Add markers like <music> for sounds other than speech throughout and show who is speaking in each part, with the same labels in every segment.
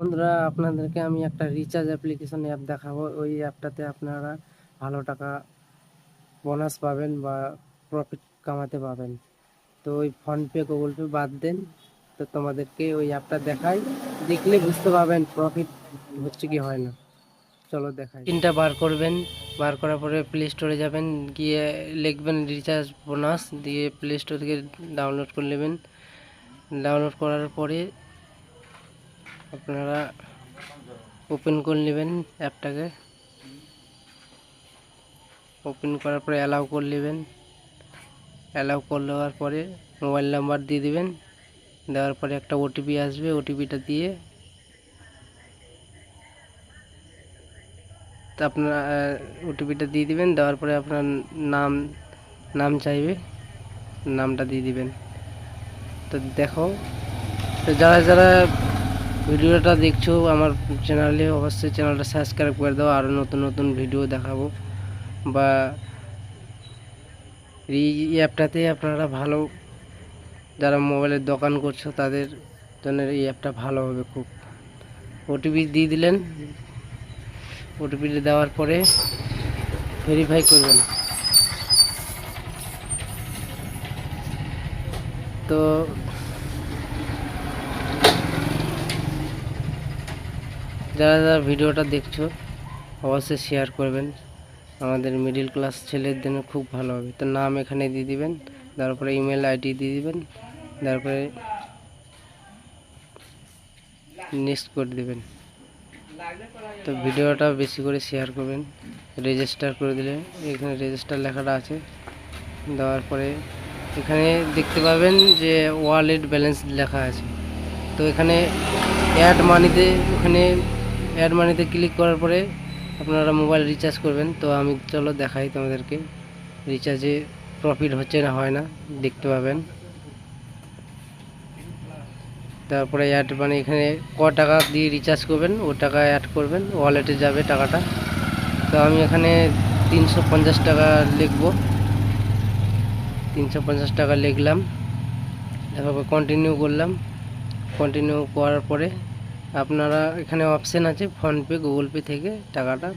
Speaker 1: বন্ধুরা, আপনাদেরকে আমি একটা রিচার্জ অ্যাপ্লিকেশন অ্যাপ দেখাবো। ওই অ্যাপটাতে আপনারা ভালো টাকা বোনাস পাবেন বা প্রফিট কামাতে পাবেন। তো ওই ফোনপে গুগল পে বাদ দেন। তো তোমাদেরকে ওই অ্যাপটা দেখাই। দেখলে বুঝতে পারবেন প্রফিট হচ্ছে কি হয় না। চলো দেখাই। তিনটা বার করবেন। বার করার পরে প্লে স্টোরে যাবেন। গিয়ে লিখবেন রিচার্জ বোনাস দিয়ে প্লে স্টোর থেকে ডাউনলোড করে নেবেন। ডাউনলোড করার পরে আপনারা ওপেন করে নেবেন অ্যাপটাকে। ওপেন করার পরে অ্যালাউ করে নেবেন। অ্যালাউ করে নেওয়ার পরে মোবাইল নাম্বার দিয়ে দিবেন। দেওয়ার পরে একটা ওটিপি আসবে ওটিপিটা দিয়ে। তা আপনার ওটিপিটা দিয়ে দিবেন, দেওয়ার পরে আপনার নাম নাম চাইবে, নামটা দিয়ে দিবেন। তো দেখো, তো যারা যারা ভিডিওটা দেখছ, আমার চ্যানেলে অবশ্যই চ্যানেলটা সাবস্ক্রাইব করে দাও আরও নতুন নতুন ভিডিও দেখাবো। বা এই অ্যাপটাতে আপনারা ভালো যারা মোবাইলের দোকান করছ, তাদের জন্য এই অ্যাপটা ভালো হবে খুব। ওটিপি দিয়ে দিলেন। ওটিপি দেওয়ার পরে ভেরিফাই করবেন। তো যারা যারা ভিডিওটা দেখছ, অবশ্যই শেয়ার করবেন। আমাদের মিডিল ক্লাস ছেলের জন্য খুব ভালো হবে। তো নাম এখানে দিয়ে দিবেন, তারপরে ইমেল আইডি দিয়ে দিবেন, তারপরে নেক্সট করে দেবেন। তো ভিডিওটা বেশি করে শেয়ার করবেন রেজিস্টার করে দিলে এখানে রেজিস্টার লেখাটা আছে। দেওয়ার পরে এখানে দেখতে পাবেন যে ওয়ালেট ব্যালেন্স লেখা আছে। তো এখানে অ্যাড মানিতে ওখানে অ্যাড মানিতে ক্লিক করার পরে আপনারা মোবাইল রিচার্জ করবেন। তো আমি চলো দেখাই তোমাদেরকে। রিচার্জে প্রফিট হচ্ছে না, হয় না, দেখতে পাবেন। তারপরে অ্যাড মানে এখানে ক টাকা দিয়ে রিচার্জ করবেন, ও টাকা অ্যাড করবেন ওয়ালেটে যাবে টাকাটা। তো আমি এখানে তিনশো পঞ্চাশ টাকা লিখব। তিনশো টাকা লিখলাম। তারপর কন্টিনিউ করলাম। কন্টিনিউ করার পরে আপনারা এখানে অপশান আছে ফোনপে গুগল পে থেকে টাকাটা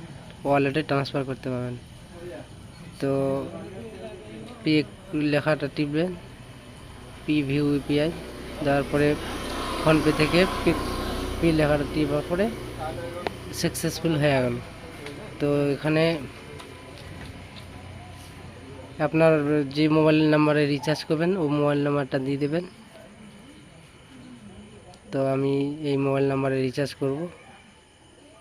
Speaker 1: ওয়ালেটে ট্রান্সফার করতে পারবেন। তো পে লেখাটা টিপবেন পি ভিউ ইউপিআই দেওয়ার পরে ফোনপে থেকে পে লেখাটা টিপার পরে সাকসেসফুল হয়ে গেল। তো এখানে আপনার যে মোবাইল নাম্বারে রিচার্জ করবেন, ও মোবাইল নাম্বারটা দিয়ে দেবেন। তো আমি এই মোবাইল নাম্বারে রিচার্জ করব।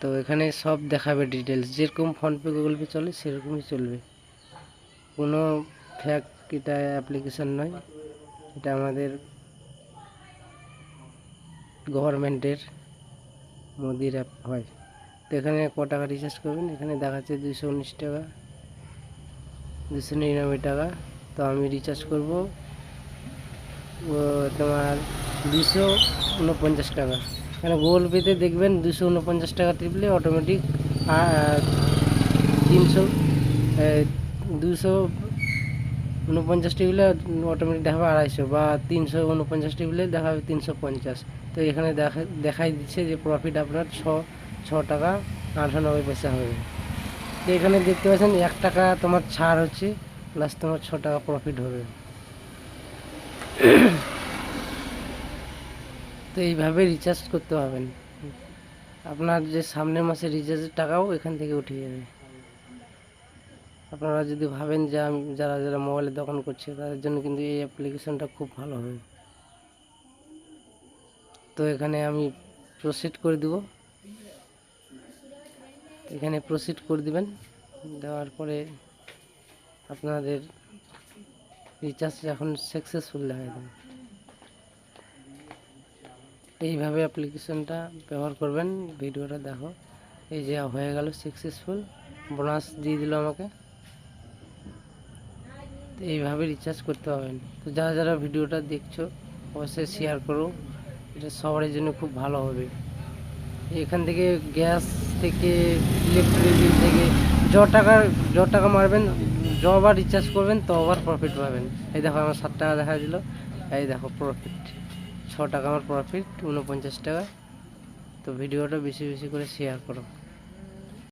Speaker 1: তো এখানে সব দেখাবে ডিটেলস যেরকম ফোনপে গুগল পে চলে, সেরকমই চলবে। কোনো ফ্যাক এটা অ্যাপ্লিকেশান নয়। এটা আমাদের গভর্নমেন্টের মোদির অ্যাপ হয়। তো এখানে ক টাকা রিচার্জ করবেন? এখানে দেখাচ্ছে দুশো উনিশ টাকা দুশো নিরানব্বই টাকা। তো আমি রিচার্জ করব। তোমার দুশো উনপঞ্চাশ টাকা। এখানে গুগল পেতে দেখবেন দুশো উনপঞ্চাশ টাকা টিপলে অটোমেটিক তিনশো দুশো উনপঞ্চাশ টিপলে অটোমেটিক দেখাবে আড়াইশো বা তিনশো উনপঞ্চাশ টিপলে দেখাবে তিনশো পঞ্চাশ। তো এখানে দেখা, দেখাই দিচ্ছে যে প্রফিট আপনার ছ ছ টাকা আটানব্বই পয়সা হবে। তো এখানে দেখতে পাচ্ছেন এক টাকা তোমার ছাড় হচ্ছে প্লাস তোমার ছ টাকা প্রফিট হবে। <coughs> তো এইভাবে রিচার্জ করতে পারবেন। আপনার যে সামনের মাসে রিচার্জের টাকাও এখান থেকে উঠে যাবে আপনারা যদি ভাবেন যে আমি, যারা যারা মোবাইলের দোকান করছে, তাদের জন্য কিন্তু এই অ্যাপ্লিকেশনটা খুব ভালো হবে। তো এখানে আমি প্রসিড করে দেব। এখানে প্রসিড করে দিবেন। দেওয়ার পরে আপনাদের রিচার্জ এখন সাকসেসফুল দেখা দেবে এইভাবে অ্যাপ্লিকেশনটা ব্যবহার করবেন, ভিডিওটা দেখো। এই যে হয়ে গেল সাকসেসফুল বোনাস দিয়ে দিল আমাকে। এইভাবে রিচার্জ করতে পারবেন তো যারা যারা ভিডিওটা দেখছ, অবশ্যই শেয়ার করো। এটা সবার জন্য খুব ভালো হবে। এখান থেকে গ্যাস থেকে ইলেকট্রিক বিল থেকে য টাকার য টাকা মারবেন যবার রিচার্জ করবেন তবার প্রফিট পাবেন। এই দেখো আমার সাত টাকা দেখা দিল। এই দেখো প্রফিট ছ টাকা আমার প্রফিট উনপঞ্চাশ টাকা। তো ভিডিওটা বেশি বেশি করে শেয়ার করো।